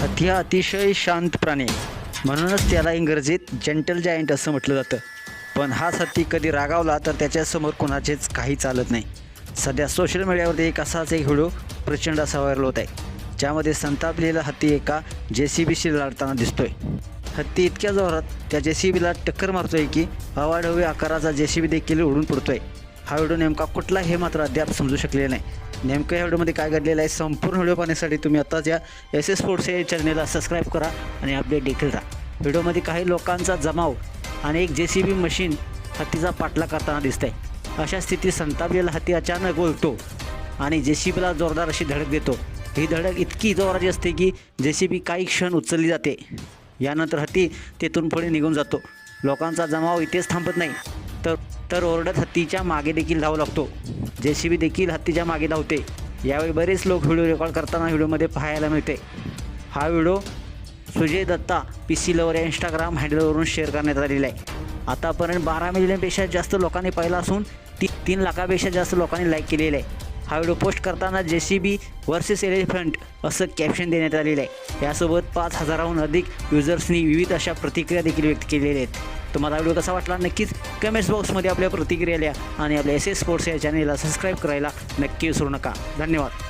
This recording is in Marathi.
हत्ती हा अतिशय शांत प्राणी. आहे म्हणूनच त्याला इंग्रजीत जेंटल जायंट असं म्हटलं जातं. पण हाच हत्ती कधी रागावला तर त्याच्यासमोर कोणाचेच काही चालत नाही. सध्या सोशल मीडियावरती एक असाच एक व्हिडिओ प्रचंड असा व्हायरल होत आहे. ज्यामध्ये संतापलेला हत्ती एका जे सी बीशी लढताना दिसतोय. हत्ती इतक्या जोरात त्या जे सी बीला टक्कर मारतोय की अवाढव्य आकाराचा जे सी बी देखील उडून पडतोय. हा व्हिडिओ नेमका कुठला हे मात्र अद्याप समजू शकले नाही. नेमकं या व्हिडिओमध्ये काय घडलेलं आहे संपूर्ण व्हिडिओ पाहण्यासाठी तुम्ही आत्ताच या एस एस स्पोर्ट्स या चॅनेलला सबस्क्राईब करा आणि अपडेट देखील राहा. व्हिडिओमध्ये काही लोकांचा जमाव आणि एक जे सी बी मशीन हत्तीचा पाठला करताना दिसत आहे अशा स्थितीत संतापलेला हत्ती अचानक ओळखतो आणि जे सी बीला जोरदार अशी धडक देतो. ही धडक इतकी जोराची असते की जे सी बी काही क्षण उचलली जाते. यानंतर हत्ती तेथून पुढे निघून जातो. लोकांचा जमाव इथेच थांबत नाही. तर तर ओरडत हत्तीच्या मागे देखील धावू लागतो. जे सी बी देखील हत्तीच्या मागे धावते. यावेळी बरेच लोक व्हिडिओ रेकॉर्ड करताना व्हिडिओमध्ये पाहायला मिळते. हा video Sujay Datta P C lover या इंस्टाग्राम हँडलवरून शेअर करण्यात आलेला आहे. आतापर्यंत बारा मिलियनपेक्षा जास्त लोकांनी पाहिला असून ती तीन लाखापेक्षा जास्त लोकांनी लाईक केलेला आहे. हा व्हिडिओ पोस्ट करताना J C B versus elephant असं कॅप्शन देण्यात आलेलं आहे. यासोबत पाच हजाराहून अधिक युजर्सनी विविध अशा प्रतिक्रिया देखील व्यक्त केलेल्या आहेत. तुम्हाला व्हिडिओ कसा वाटला? नक्कीच कमेंट्स बॉक्समध्ये आपल्या प्रतिक्रिया लिहा आणि आपल्या एस एस स्पोर्ट्स या चॅनेलला सबस्क्राईब करायला नक्की विसरू नका. धन्यवाद.